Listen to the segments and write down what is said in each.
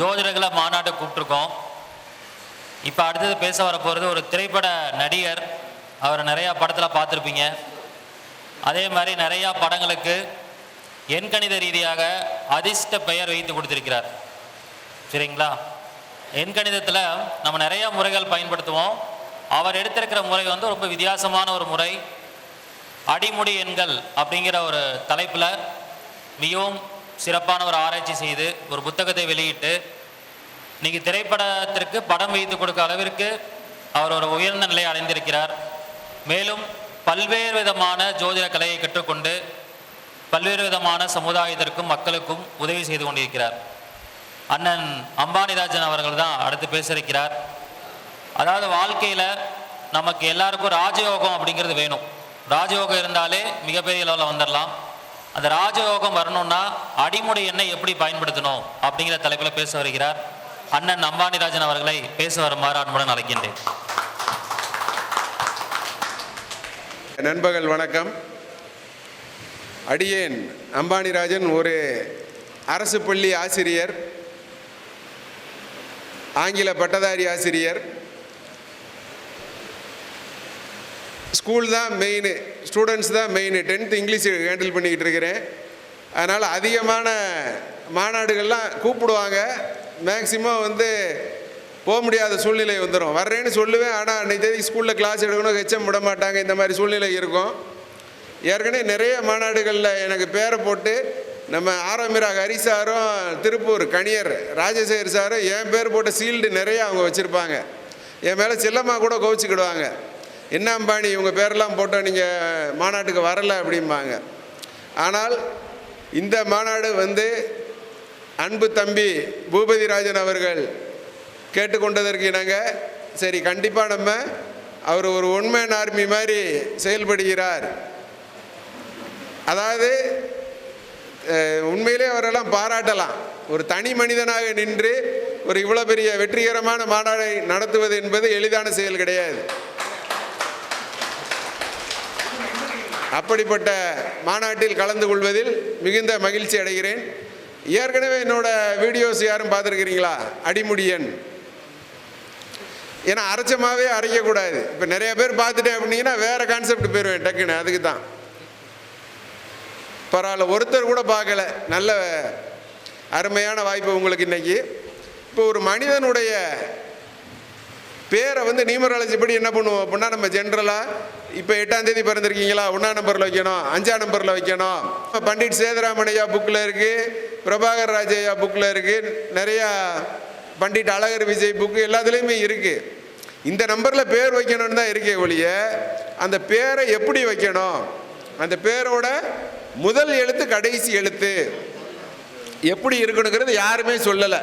ஜோதிடர்களை மாநாட்டை கூப்பிட்டுருக்கோம். இப்போ அடுத்தது பேச வரப்போகிறது ஒரு திரைப்பட நடிகர். அவரை நிறையா படத்தில் பார்த்துருப்பீங்க. அதே மாதிரி நிறையா படங்களுக்கு எண்கணித ரீதியாக அதிர்ஷ்ட பெயர் வைத்து கொடுத்துருக்கிறார். சரிங்களா? எண்கணிதத்தில் நம்ம நிறையா முறைகள் பயன்படுத்துவோம். அவர் எடுத்திருக்கிற முறை வந்து ரொம்ப வித்தியாசமான ஒரு முறை. அடிமுடி எண்கள் அப்படிங்கிற ஒரு தலைப்பில் மிகவும் சிறப்பான ஒரு ஆராய்ச்சி செய்து ஒரு புத்தகத்தை வெளியிட்டு இன்னைக்கு திரைப்படத்திற்கு படம் வைத்து கொடுக்க அளவிற்கு அவர் ஒரு உயர்ந்த நிலை அடைந்திருக்கிறார். மேலும் பல்வேறு விதமான ஜோதிட கலையை கற்றுக்கொண்டு பல்வேறு விதமான சமுதாயத்திற்கும் மக்களுக்கும் உதவி செய்து கொண்டிருக்கிறார். அண்ணன் அம்பானிராஜன் அவர்கள் தான் அடுத்து பேசியிருக்கிறார் அதாவது வாழ்க்கையில் நமக்கு எல்லாருக்கும் ராஜயோகம் அப்படிங்கிறது வேணும். ராஜயோகம் இருந்தாலே மிகப்பெரிய லெவலில் வந்துடலாம் அந்த ராஜயோகம் வரணும்னா அடிமுடி எண்ணெய் எப்படி பயன்படுத்தணும் அப்படிங்கிற தலைப்பில் பேச வருகிறார் அண்ணன் அம்பானிராஜன் அவர்களை பேச வருமாறு அன்புடன் அழைக்கின்றேன். நண்பர்கள் வணக்கம். அடியேன் அம்பானிராஜன் ஒரு அரசு பள்ளி ஆசிரியர் ஆங்கில பட்டதாரி ஆசிரியர். ஸ்கூல் தான் மெயின் ஸ்டூடெண்ட்ஸ் தான் மெயின் டென்த் இங்கிலீஷ் ஹேண்டில் பண்ணிக்கிட்டு இருக்கிறேன். அதனால் அதிகமான மாநாடுகள்லாம் கூப்பிடுவாங்க. மேக்சிமம் வந்து போக முடியாத சூழ்நிலை வந்துடும் வர்றேன்னு சொல்லுவேன். ஆனால் அன்றைக்கு தேதி ஸ்கூலில் கிளாஸ் எடுக்கணும் ஹெச்எம் விட மாட்டாங்க. இந்த மாதிரி சூழ்நிலை இருக்கும். ஏற்கனவே நிறைய மாநாடுகளில் எனக்கு பேரை போட்டு நம்ம ஆரம்பிரா ஹரி சாரும் திருப்பூர் கணியர் ராஜசேகர் சாரும் என் பேர் போட்ட சீல்டு நிறையா அவங்க வச்சுருப்பாங்க. என் மேலே செல்லமாக கூட கோவிச்சுக்கிடுவாங்க. என்ன அம்பானி இவங்க பேரெல்லாம் போட்டோம் நீங்கள் மாநாட்டுக்கு வரலை அப்படிம்பாங்க. ஆனால் இந்த மாநாடு வந்து அன்பு தம்பி பூபதி ராஜன் அவர்கள் கேட்டுக்கொண்டதற்கு இணங்க சரி கண்டிப்பாக நம்ம அவர் ஒரு ஒன்மேன் ஆர்மி மாதிரி செயல்படுகிறார். அதாவது உண்மையிலே அவரெல்லாம் பாராட்டலாம். ஒரு தனி மனிதனாக நின்று ஒரு இவ்வளோ பெரிய வெற்றிகரமான மாநாடை நடத்துவது என்பது எளிதான செயல் கிடையாது. அப்படிப்பட்ட மாநாட்டில் கலந்து கொள்வதில் மிகுந்த மகிழ்ச்சி அடைகிறேன். ஏற்கனவே என்னோட வீடியோஸ் யாரும் பார்த்துருக்கிறீங்களா? அடிமுடியன். ஏன்னா அரைச்சமாகவே அரைக்கக்கூடாது. இப்போ நிறைய பேர் பார்த்துட்டேன் அப்படிங்கன்னா வேறு கான்செப்ட் போயிடுவேன் டக்குன்னு. அதுக்கு தான் பரவாயில்ல ஒருத்தர் கூட பார்க்கல. நல்ல அருமையான வாய்ப்பு உங்களுக்கு இன்னைக்கு. இப்போ ஒரு மனிதனுடைய பேரை வந்து நியூமராலஜி படி என்ன பண்ணுவோம் அப்படின்னா நம்ம ஜென்ரலாக இப்போ எட்டாம் தேதி பிறந்திருக்கீங்களா? ஒன்றாம் நம்பரில் வைக்கணும் அஞ்சாம் நம்பரில் வைக்கணும். பண்டிட் சேதுராமனையா புக்கில் இருக்குது பிரபாகர் ராஜையா புக்கில் இருக்குது நிறையா பண்டிட் அழகர் விஜய் புக்கு எல்லாத்துலேயுமே இருக்குது இந்த நம்பரில் பேர் வைக்கணும்னு தான் இருக்கே ஒழிய அந்த பேரை எப்படி வைக்கணும்? அந்த பேரோட முதல் எழுத்து கடைசி எழுத்து எப்படி இருக்கணுங்கிறது யாருமே சொல்லலை.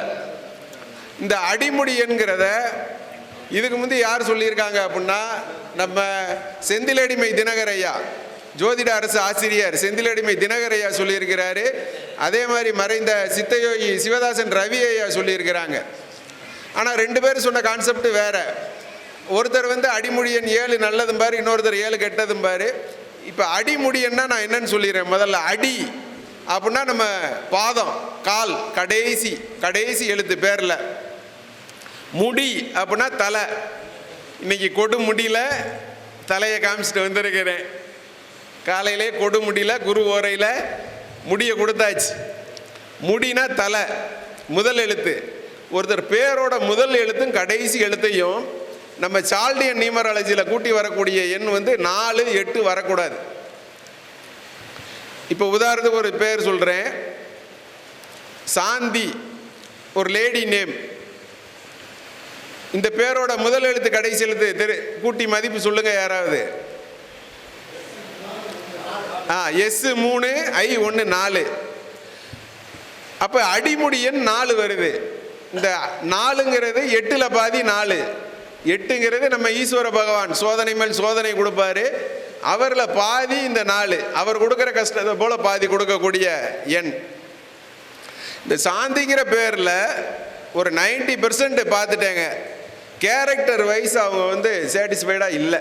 இந்த அடிமுடி என்கிறத இதுக்கு முந்தி யார் சொல்லியிருக்காங்க அப்படின்னா நம்ம செந்திலடிமை தினகர் ஐயா ஜோதிட அரசு ஆசிரியர் செந்திலடிமை தினகர் ஐயா சொல்லியிருக்கிறாரு. அதே மாதிரி மறைந்த சித்தயோகி சிவதாசன் ரவி ஐயா சொல்லியிருக்கிறாங்க. ஆனால் ரெண்டு பேரும் சொன்ன கான்செப்ட் வேற. ஒருத்தர் வந்து அடிமுடியன் ஏழு நல்லதும் பாரு இன்னொருத்தர் ஏழு கெட்டதும் பாரு. இப்போ அடிமுடியன்னா நான் என்னன்னு சொல்லிடுறேன். முதல்ல அடி. அப்படின்னா நம்ம பாதம் கால் கடைசி கடைசி எழுத்து பேரில். முடி அப்படின்னா தலை. இன்னைக்கு கொடுமுடியில் தலையை காமிச்சிட்டு வந்திருக்கிறேன். காலையிலே கொடுமுடியில் குரு ஓரையில் முடியை கொடுத்தாச்சு. முடினா தலை முதல் எழுத்து. ஒருத்தர் பேரோட முதல் எழுத்தும் கடைசி எழுத்தையும் நம்ம சால்டியன் நியூமராலஜியில் கூட்டி வரக்கூடிய எண் வந்து நாலு எட்டு வரக்கூடாது. இப்போ உதாரணத்துக்கு ஒரு பேர் சொல்கிறேன் சாந்தி ஒரு லேடி நேம். இந்த பேரோட முதல் எழுத்து கடைசி எழுத்து தெரு கூட்டி மதிப்பு சொல்லுங்க யாராவது. ஆ எஸ் மூணு ஐ ஒன்று நாலு. அப்போ அடிமுடி எண் நாலு வருது. இந்த நாலுங்கிறது எட்டில் பாதி நாலு. எட்டுங்கிறது நம்ம ஈஸ்வர பகவான் சோதனை மேல் சோதனை கொடுப்பாரு. அவரில் பாதி இந்த நாலு. அவர் கொடுக்குற கஷ்டத்தை போல பாதி கொடுக்கக்கூடிய எண். இந்த சாந்திங்கிற பேரில் ஒரு நைன்டி பெர்சன்ட் பார்த்துட்டேங்க. கேரக்டர் வைஸ் அவங்க வந்து சாட்டிஸ்ஃபைடாக இல்லை.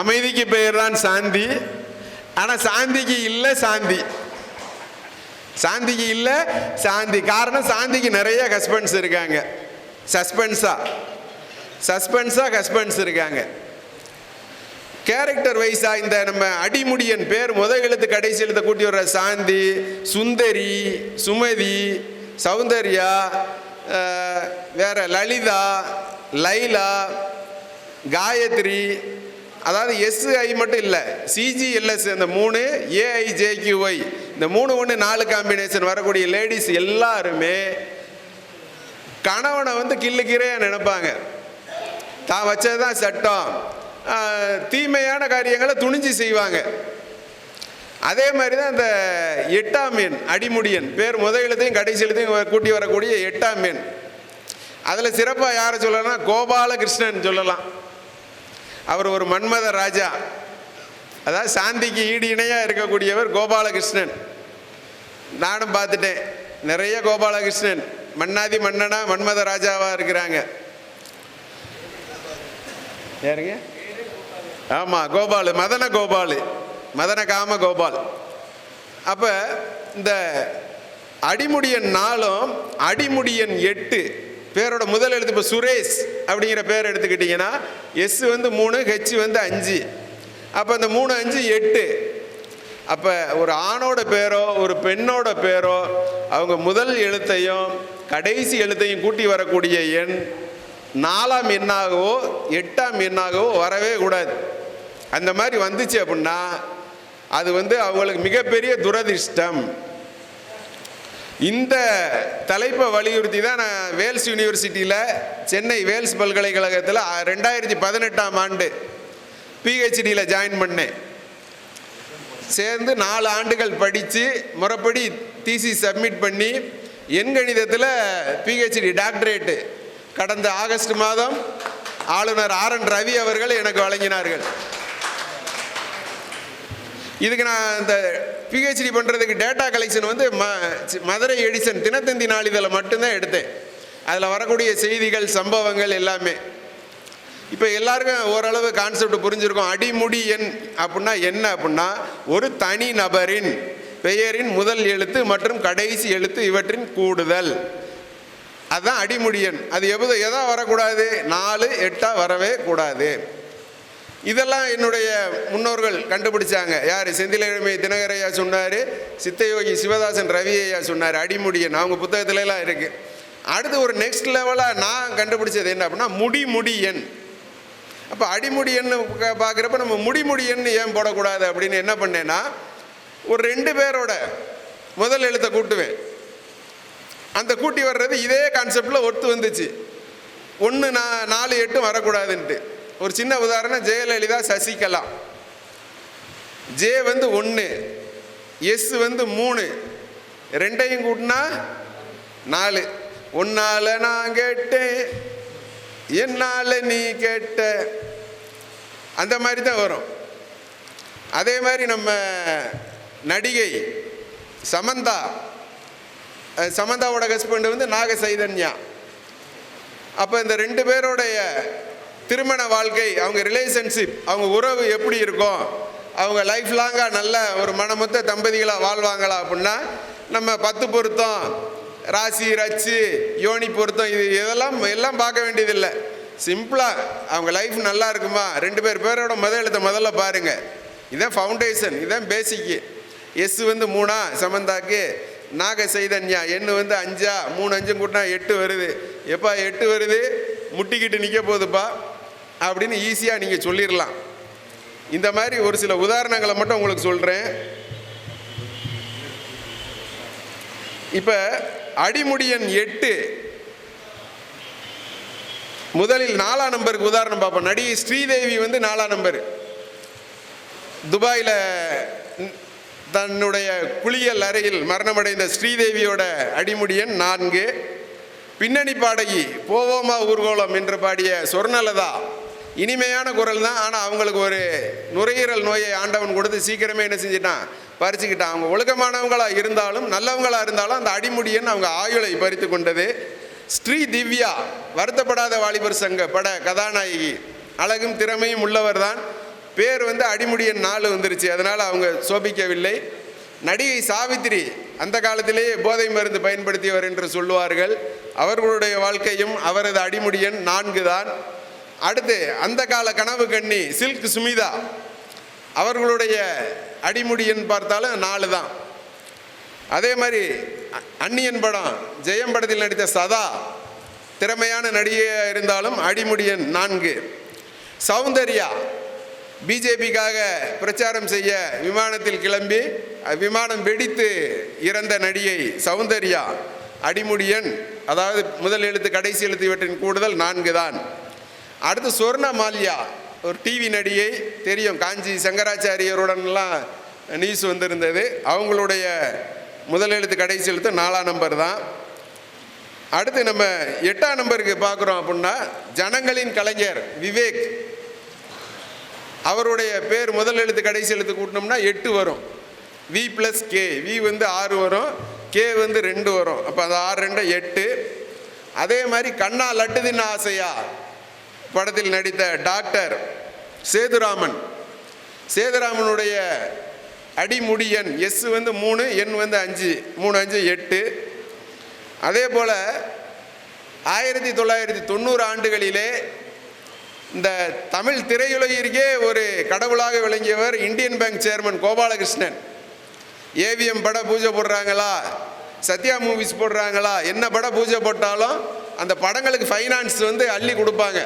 அமைதிக்கு பெயர் தான் சாந்தி. ஆனால் சாந்திக்கு இல்லை சாந்தி. சாந்திக்கு இல்லை சாந்தி. காரணம் சாந்திக்கு நிறைய ஹஸ்பண்ட்ஸ் இருக்காங்க. சஸ்பென்ஸா சஸ்பென்ஸா ஹஸ்பண்ட்ஸ் இருக்காங்க. கேரக்டர் வைஸா இந்த நம்ம அடிமுடியன் பேர் முத எழுத்து கடைசி எழுத்து கூட்டி வர்ற சாந்தி சுந்தரி சுமதி சௌந்தர்யா வேறு லலிதா லைலா காயத்ரி அதாவது எஸ்ஐ மட்டும் இல்லை சிஜிஎல்எஸ் அந்த மூணு ஏஐ இந்த மூணு ஒன்று நாலு காம்பினேஷன் வரக்கூடிய லேடிஸ் எல்லாருமே கணவனை வந்து கிள்ளுக்கிறே நினைப்பாங்க. தான் வச்சது தான் சட்டம் தீமையான காரியங்களை துணிஞ்சு செய்வாங்க. அதே மாதிரி தான் இந்த எட்டாம் எண் அடிமுடியன். பேர் முத எழுத்தையும் கடைசி எழுத்தையும் கூட்டி வரக்கூடிய எட்டாம் எண். அதில் சிறப்பாக யாரை சொல்லலாம்னா கோபாலகிருஷ்ணன் சொல்லலாம். அவர் ஒரு மன்மத ராஜா. அதாவது சாந்திக்கு ஈடு இணையாக இருக்கக்கூடியவர் கோபாலகிருஷ்ணன். நானும் பார்த்துட்டேன். நிறைய கோபாலகிருஷ்ணன். மன்னாதி மன்னனா மன்மத ராஜாவாக இருக்கிறாங்க. யாருங்க? ஆமாம் கோபாலு மதன கோபாலு. மதன காம கோபால். அப்போ இந்த அடிமுடியன் நாளும் அடிமுடியன் எட்டு பேரோட முதல் எழுத்து இப்போ சுரேஷ் அப்படிங்கிற பேர் எடுத்துக்கிட்டிங்கன்னா எஸ் வந்து மூணு ஹெச் வந்து அஞ்சு. அப்போ இந்த மூணு அஞ்சு எட்டு. அப்போ ஒரு ஆணோட பேரோ ஒரு பெண்ணோட பேரோ அவங்க முதல் எழுத்தையும் கடைசி எழுத்தையும் கூட்டி வரக்கூடிய எண் நாலாம் எண்ணாகவோ எட்டாம் எண்ணாகவோ வரவே கூடாது. அந்த மாதிரி வந்துச்சு அப்படின்னா அது வந்து அவங்களுக்கு மிகப்பெரிய துரதிர்ஷ்டம். இந்த தலைப்பை வலியுறுத்தி தான் நான் வேல்ஸ் யூனிவர்சிட்டியில் சென்னை வேல்ஸ் பல்கலைக்கழகத்தில் ரெண்டாயிரத்தி பதினெட்டாம் ஆண்டு பிஹெச்டியில் ஜாயின் பண்ணேன். சேர்ந்து நாலு ஆண்டுகள் படித்து முறைப்படி டிசி சப்மிட் பண்ணி எண்கணிதத்தில் பிஹெச்டி டாக்டரேட்டு கடந்த ஆகஸ்ட் மாதம் ஆளுநர் ஆர் என் ரவி அவர்கள் எனக்கு வழங்கினார்கள். இதுக்கு நான் இந்த பிஹெச்டி பண்ணுறதுக்கு டேட்டா கலெக்ஷன் வந்து ம சி- மதுரை எடிசன் தினத்தந்தி நாளிதழில் மட்டும்தான் எடுத்தேன். அதில் வரக்கூடிய செய்திகள் சம்பவங்கள் எல்லாமே. இப்போ எல்லாருக்கும் ஓரளவு கான்செப்ட் புரிஞ்சிருக்கும். அடிமுடி எண் அப்படின்னா என்ன அப்படின்னா ஒரு தனி நபரின் பெயரின் முதல் எழுத்து மற்றும் கடைசி எழுத்து இவற்றின் கூடுதல். அதுதான் அடிமுடி எண். அது எவ்வளோ எதா வரக்கூடாது? நாலு எட்டாக வரவே கூடாது. இதெல்லாம் என்னுடைய முன்னோர்கள் கண்டுபிடிச்சாங்க. யார்? செந்திலகிழமை தினகரையா சொன்னார் சித்தயோகி சிவதாசன் ரவியையா சொன்னார் அடிமுடியன் அவங்க புத்தகத்துலலாம் இருக்குது அடுத்து ஒரு நெக்ஸ்ட் லெவலாக நான் கண்டுபிடிச்சது என்ன அப்படின்னா முடிமுடி எண் அப்போ அடிமுடியன்னு பார்க்குறப்ப நம்ம முடிமுடியன்னு ஏன் போடக்கூடாது அப்படின்னு என்ன பண்ணேன்னா ஒரு ரெண்டு பேரோட முதல் எழுத்தை கூட்டுவேன். அந்த கூட்டி வர்றது இதே கான்செப்டில் ஒத்து வந்துச்சு. ஒன்று நான் நாலு எட்டும் வரக்கூடாதுன்ட்டு. ஒரு சின்ன உதாரணம் ஜெயலலிதா சசிகலா. ஜே வந்து ஒன்று எஸ் வந்து மூணு ரெண்டையும் கூட்டினா நாலு. ஒன்னால நான் கேட்டேன் என்னால் நீ கேட்ட. அந்த மாதிரி தான் வரும். அதே மாதிரி நம்ம நடிகை சமந்தா சமந்தாவோட ஹஸ்பண்ட் வந்து நாக சைதன்யா அப்போ இந்த ரெண்டு பேருடைய திருமண வாழ்க்கை அவங்க ரிலேஷன்ஷிப் அவங்க உறவு எப்படி இருக்கும்? அவங்க லைஃப் லாங்காக நல்ல ஒரு மனமொத்த தம்பதிகளாக வாழ்வாங்களா அப்படின்னா நம்ம பத்து பொருத்தம் ராசி ரச்சு யோனி பொருத்தம் இது இதெல்லாம் எல்லாம் பார்க்க வேண்டியதில்லை. சிம்பிளாக அவங்க லைஃப் நல்லா இருக்குமா? ரெண்டு பேர் பேரோட முதல் எழுத்த முதல்ல பாருங்கள் இதான் ஃபவுண்டேஷன் இதான் பேசிக்கு எஸ் வந்து மூணா சமந்தாக்கு நாக சைதன்யா எண்ணு வந்து அஞ்சா மூணு அஞ்சும் கூட்டினா எட்டு வருது. எப்பா எட்டு வருது? முட்டிக்கிட்டு நிற்க போகுதுப்பா. அப்படின்னு ஈஸியாக நீங்கள் சொல்லிடலாம். இந்த மாதிரி ஒரு சில உதாரணங்களை மட்டும் உங்களுக்கு சொல்கிறேன் இப்போ அடிமுடியன் எட்டு. முதலில் நாலாம் நம்பருக்கு உதாரணம் பார்ப்போம். நடிகை ஸ்ரீதேவி வந்து நாலாம் நம்பர். துபாயில் தன்னுடைய குளியல் அறையில் மரணமடைந்த ஸ்ரீதேவியோட அடிமுடியன் நான்கு. பின்னணி பாடகி போவோமா ஊர்கோலம் என்று பாடிய சொர்ணலதா. இனிமையான குரல் தான் ஆனால் அவங்களுக்கு ஒரு நுரையீரல் நோயை ஆண்டவன் கொடுத்து சீக்கிரமே என்ன செஞ்சிட்டான்? பறிச்சுக்கிட்டான். அவங்க ஒழுக்கமானவங்களாக இருந்தாலும் நல்லவங்களாக இருந்தாலும் அந்த அடிமுடியன் அவங்க ஆயுளை பறித்து கொண்டது. ஸ்ரீ திவ்யா வருத்தப்படாத வாலிபர் சங்க பட கதாநாயகி. அழகும் திறமையும் உள்ளவர் தான் பேர் வந்து அடிமுடியன் நாலு வந்துருச்சு. அதனால் அவங்க சோபிக்கவில்லை. நடிகை சாவித்திரி அந்த காலத்திலேயே போதை மருந்து பயன்படுத்தியவர் என்று சொல்லுவார்கள். அவர்களுடைய வாழ்க்கையும் அவரது அடிமுடியன் நான்கு தான் அடுத்து அந்த கால கனவு கண்ணி சில்க் சுமிதா. அவர்களுடைய அடிமுடியன் பார்த்தாலும் நாலு தான். அதே மாதிரி அ- படம் ஜெயம் படத்தில் நடித்த சதா திறமையான நடிகையாக இருந்தாலும் அடிமுடியன் நான்கு. சௌந்தர்யா பிஜேபிக்காக பிரச்சாரம் செய்ய விமானத்தில் கிளம்பி விமானம் வெடித்து இறந்த நடிகை சௌந்தர்யா அடிமுடியன் அதாவது முதல் எழுத்து கடைசி எழுத்து இவற்றின் கூடுதல் நான்கு தான். அடுத்து சொர்ண மால்யா ஒரு டிவி நடிகை தெரியும் காஞ்சி சங்கராச்சாரியருடன்லாம் நியூஸ் வந்திருந்தது. அவங்களுடைய முதல் எழுத்து கடைசி எழுத்து நாலாம் நம்பர் தான். அடுத்து நம்ம எட்டாம் நம்பருக்கு பார்க்குறோம் அப்படின்னா ஜனங்களின் கலைஞர் விவேக். அவருடைய பேர் முதல் எழுத்து கடைசி எழுத்து கூட்டினோம்னா எட்டு வரும். வி ப்ளஸ் கே வி வந்து ஆறு வரும். கே வந்து ரெண்டு வரும். அப்போ அது ஆறு ரெண்டு எட்டு. அதே மாதிரி கண்ணா லட்டுதின் ஆசையா. படத்தில் நடித்த டாக்டர் சேதுராமன். சேதுராமனுடைய அடிமுடி எண் எஸ் வந்து மூணு எண் வந்து அஞ்சு மூணு அஞ்சு எட்டு. அதே போல் ஆயிரத்தி தொள்ளாயிரத்தி தொண்ணூறு ஆண்டுகளிலே இந்த தமிழ் திரையுலகிற்கே ஒரு கடவுளாக விளங்கியவர் Indian bank chairman Gopalakrishnan. AVM பட பூஜை போடுறாங்களா? சத்யா மூவிஸ் போடுறாங்களா? என்ன பட பூஜை போட்டாலும் அந்த படங்களுக்கு ஃபைனான்ஸ் வந்து அள்ளி கொடுப்பாங்க.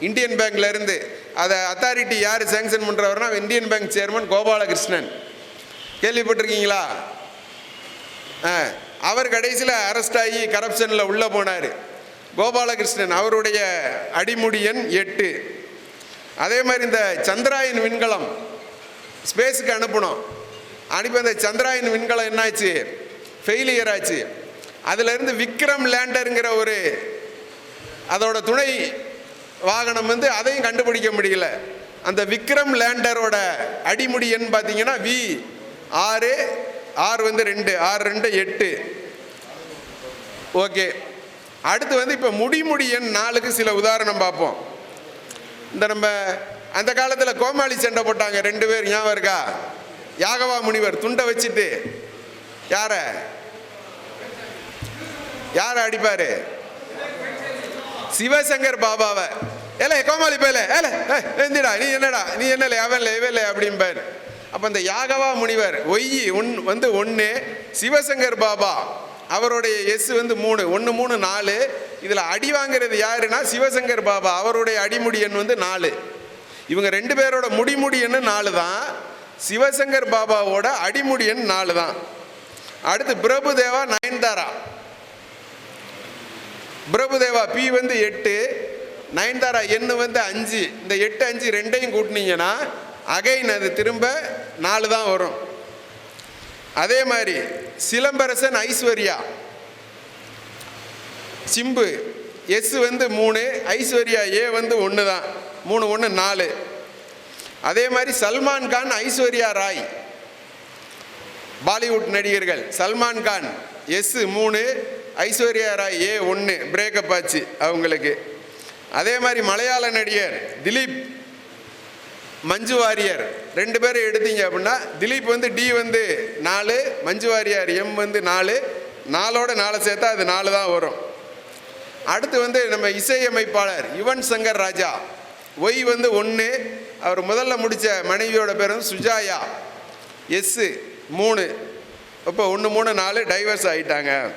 இந்தியன் பேங்க்ல இருந்து. அதை அத்தாரிட்டி யார் சேங்ஷன் பண்ணுறவர்னா இந்தியன் பேங்க் சேர்மன் கோபாலகிருஷ்ணன். கேள்விப்பட்டிருக்கீங்களா? ஆ, அவர் கடைசியில் அரெஸ்ட் ஆகி கரப்ஷனில் உள்ளே போனார். கோபாலகிருஷ்ணன் அவருடைய அடிமுடியன் எட்டு. அதே மாதிரி இந்த சந்திராயன் விண்கலம் ஸ்பேஸுக்கு அனுப்பணும். அனுப்பி அந்த சந்திராயன் விண்கலம் என்னாச்சு? ஃபெயிலியர் ஆச்சு. அதிலிருந்து விக்ரம் லேண்டருங்கிற ஒரு அதோட துணை வாகனம் வந்து அதையும் கண்டுபிடிக்க முடியல. அந்த விக்ரம் லேண்டரோட அடிமுடி எண் பார்த்தீங்கன்னா வி ஆறு ஆறு வந்து ரெண்டு ஆறு ரெண்டு எட்டு. ஓகே அடுத்து வந்து இப்போ முடிமுடி எண் நாலுக்கு சில உதாரணம் பார்ப்போம். இந்த நம்ம அந்த காலத்தில் கோமாளி சண்டை போட்டாங்க. ரெண்டு பேர் ஞாபகம் இருக்கா? யாகவா முனிவர் துண்டை வச்சுட்டு. யார? யார அடிப்பார்? சிவசங்கர் பாபாவை. ஏல கோமாளி பேல ஏல ஏய், எந்திடா நீ என்னடா நீ என்னல அவன் இவன்ல அப்படிம்பார். அப்போ இந்த யாகவா முனிவர் ஒய் ஒன் வந்து ஒன்று சிவசங்கர் பாபா அவருடைய எஸ் வந்து மூணு ஒன்று மூணு நாலு இதில் அடி வாங்குறது யாருன்னா சிவசங்கர் பாபா அவருடைய அடிமுடி எண் வந்து நாலு. இவங்க ரெண்டு பேரோட முடிமுடி எண்ணு நாலு தான் சிவசங்கர் பாபாவோட அடிமுடி எண் நாலு தான். அடுத்து பிரபுதேவா நயன்தாரா. பிரபுதேவா பி வந்து எட்டு நயன்தாரா எண்ணு வந்து அஞ்சு இந்த எட்டு அஞ்சு ரெண்டையும் கூட்டினீங்கன்னா அகைன் அது திரும்ப நாலு தான் வரும். அதே மாதிரி சிலம்பரசன் ஐஸ்வர்யா. சிம்பு எஸ் வந்து மூணு ஐஸ்வர்யா ஏ வந்து ஒன்று தான். மூணு ஒன்று நாலு. அதே மாதிரி சல்மான் கான் ஐஸ்வர்யா ராய். பாலிவுட் நடிகர்கள் சல்மான் கான் எஸ் மூணு ஐஸ்வர்யா ராய் ஏ ஒன்று பிரேக்கப் ஆச்சு அவங்களுக்கு. அதே மாதிரி மலையாள நடிகர் திலீப் மஞ்சு வாரியர். ரெண்டு பேரும் எடுத்தீங்க அப்படின்னா திலீப் வந்து டி வந்து நாலு மஞ்சு வாரியார் எம் வந்து நாலு நாலோட நாலு சேர்த்தா அது நாலு தான் வரும். அடுத்து வந்து நம்ம இசையமைப்பாளர் யுவன் சங்கர் ராஜா. ஒய் வந்து ஒன்று அவர் முதல்ல முடித்த மனைவியோட பேர் வந்து சுஜாயா. எஸ்ஸு மூணு. இப்போ ஒன்று மூணு நாலு டைவர்ஸ் ஆகிட்டாங்க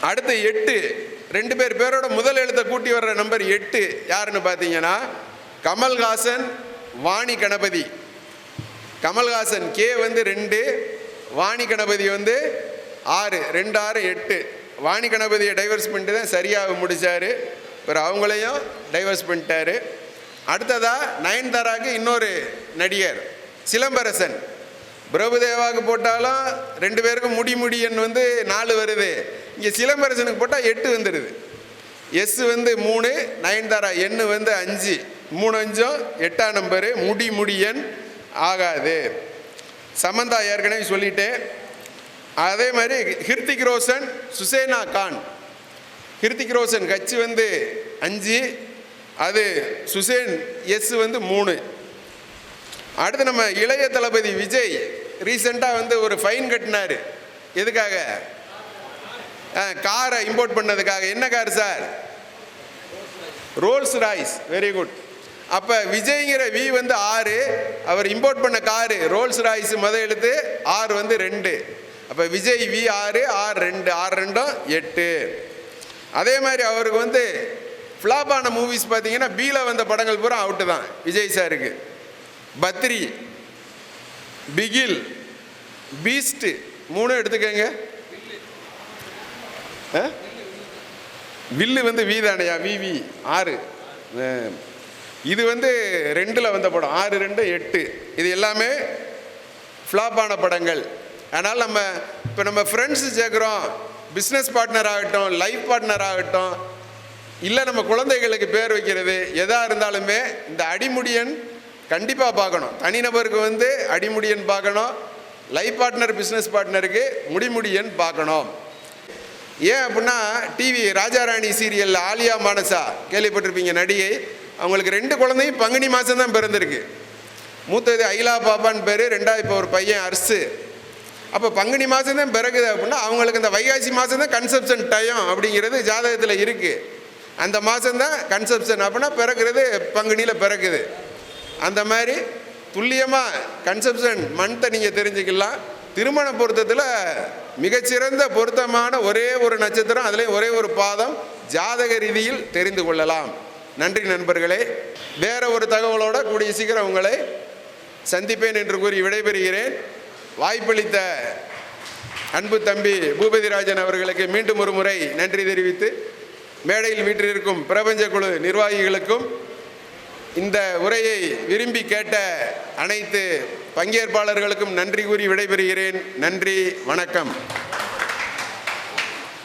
அடுத்து எட்டு ரெண்டு பேர் பேரோட முதல் எழுத்தை கூட்டி வர்ற நம்பர் எட்டு. யாருன்னு பார்த்தீங்கன்னா கமல்ஹாசன் வாணி கணபதி. கமல்ஹாசன் கே வந்து ரெண்டு வாணி கணபதி வந்து ஆறு. ரெண்டு ஆறு எட்டு. வாணி கணபதியை டைவர்ஸ் பண்ணிட்டு தான் சரியாக முடித்தார் ஒரு அவங்களையும் டைவர்ஸ் பண்ணிட்டாரு. அடுத்ததாக நயன்தாராவுக்கு இன்னொரு நடிகர் சிலம்பரசன். பிரபுதேவாவுக்கு போட்டாலும் ரெண்டு பேருக்கும் முடி முடியன் வந்து நாலு வருது. இங்கே சிலம்பரசனுக்கு போட்டால் எட்டு வந்துடுது எஸ் வந்து மூணு நயன்தாரா எண்ணு வந்து அஞ்சு. மூணு அஞ்சும் எட்டாம் நம்பரு முடி முடியன் ஆகாது. சமந்தா ஏற்கனவே சொல்லிட்டேன் அதே மாதிரி ஹிருத்திக் ரோஷன் சுசேனா கான். ஹிருத்திக் ரோஷன் கட்சி வந்து அஞ்சு அது சுசேன் எஸ் வந்து மூணு. அடுத்து நம்ம இளைய தளபதி விஜய் ரீசெண்டாக வந்து ஒரு ஃபைன் கட்டினார். எதுக்காக? காரை இம்போர்ட் பண்ணதுக்காக. என்ன car sir? Rolls Royce very good அப்போ விஜய்ங்கிற வி வந்து ஆறு அவர் இம்போர்ட் பண்ண காரு ரோல்ஸ் ராய்ஸ் முத எழுத்து ஆறு வந்து ரெண்டு. அப்போ விஜய் வி ஆறு ஆறு ரெண்டு ஆறு ரெண்டும் எட்டு. அதே மாதிரி அவருக்கு வந்து ஃப்ளாப் ஆன மூவிஸ் பார்த்தீங்கன்னா பீல வந்த படங்கள் பூரா அவுட்டு தான். விஜய் சாருக்கு. பத்ரி பிகில் பீஸ்ட் மூணும் எடுத்துக்கங்க. வில்லு வந்து வி தானையா? விவி ஆறு. இது வந்து ரெண்டில் வந்த படம். ஆறு ரெண்டு எட்டு. இது எல்லாமே ஃப்ளாப்பான படங்கள். அதனால் நம்ம இப்போ நம்ம ஃப்ரெண்ட்ஸ் சேர்க்குறோம். பிஸ்னஸ் பார்ட்னர் ஆகட்டும் லைஃப் பார்ட்னர் ஆகட்டும். இல்லை நம்ம குழந்தைகளுக்கு பேர் வைக்கிறது. எதாக இருந்தாலுமே இந்த அடிமுடியன் கண்டிப்பாக பார்க்கணும். தனிநபருக்கு வந்து அடிமுடியன் பார்க்கணும். லைஃப் பார்ட்னர் பிஸ்னஸ் பார்ட்னருக்கு முடிமுடியன் பார்க்கணும். ஏன் அப்படின்னா டிவி ராஜாராணி சீரியலில் ஆலியா மானசா கேள்விப்பட்டிருப்பீங்க நடிகை. அவங்களுக்கு ரெண்டு குழந்தையும் பங்குனி மாதம் தான் பிறந்திருக்கு. மூத்தது ஐலா பாப்பான்னு பேர் ரெண்டாவது இப்போ ஒரு பையன் அர்ஸு அப்போ பங்குனி மாதம் தான் பிறகுது அப்படின்னா அவங்களுக்கு இந்த வைகாசி மாதம் தான் கன்செப்ஷன் டயம் அப்படிங்கிறது ஜாதகத்தில் இருக்குது அந்த மாதம் தான் கன்செப்ஷன் அப்படின்னா பிறக்கிறது பங்குனியில் பிறக்குது. அந்த மாதிரி துல்லியமாக கன்செப்ஷன் மந்த்தை நீங்கள் தெரிஞ்சுக்கலாம். திருமண பொருத்தத்தில் மிகச்சிறந்த பொருத்தமான ஒரே ஒரு நட்சத்திரம் அதுலேயும் ஒரே ஒரு பாதம் ஜாதக ரீதியில் தெரிந்து கொள்ளலாம். நன்றி நண்பர்களே. வேற ஒரு தகவலோட கூடிய சீக்கிரம் உங்களை சந்திப்பேன் என்று கூறி விடைபெறுகிறேன். வாய்ப்பளித்த அன்பு தம்பி பூபதிராஜன் அவர்களுக்கு மீண்டும் ஒரு முறை நன்றி தெரிவித்து மேடையில் வீற்றிருக்கும் பிரபஞ்ச குழு நிர்வாகிகளுக்கும் இந்த உரையை விரும்பி கேட்ட அனைத்து பங்கேற்பாளர்களுக்கும் நன்றி கூறி விடைபெறுகிறேன். நன்றி வணக்கம்.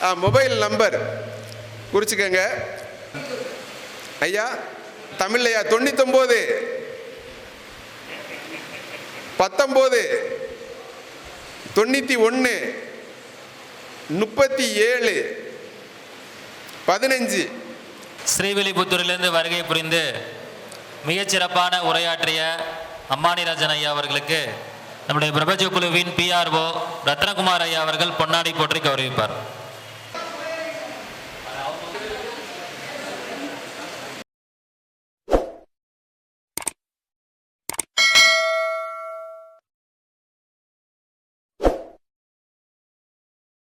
ஆ, மொபைல் நம்பர் குறிச்சுக்கங்க. ஐயா தமிழ்லையா? தொண்ணூத்தொம்போது. பத்தொம்போது. தொண்ணூற்றி ஒன்று முப்பத்தி ஏழு பதினஞ்சு. ஸ்ரீவில்லிபுத்தூரிலிருந்து வருகை புரிந்து மிகச்சிறப்பான உரையாற்றிய அம்மானிராஜன் ஐயா அவர்களுக்கு நம்முடைய பிரபஞ்ச குழுவின் பிஆர்ஓ ரத்னகுமார் ஐயா அவர்கள் பொன்னாடி போற்றி கௌரவிப்பார்.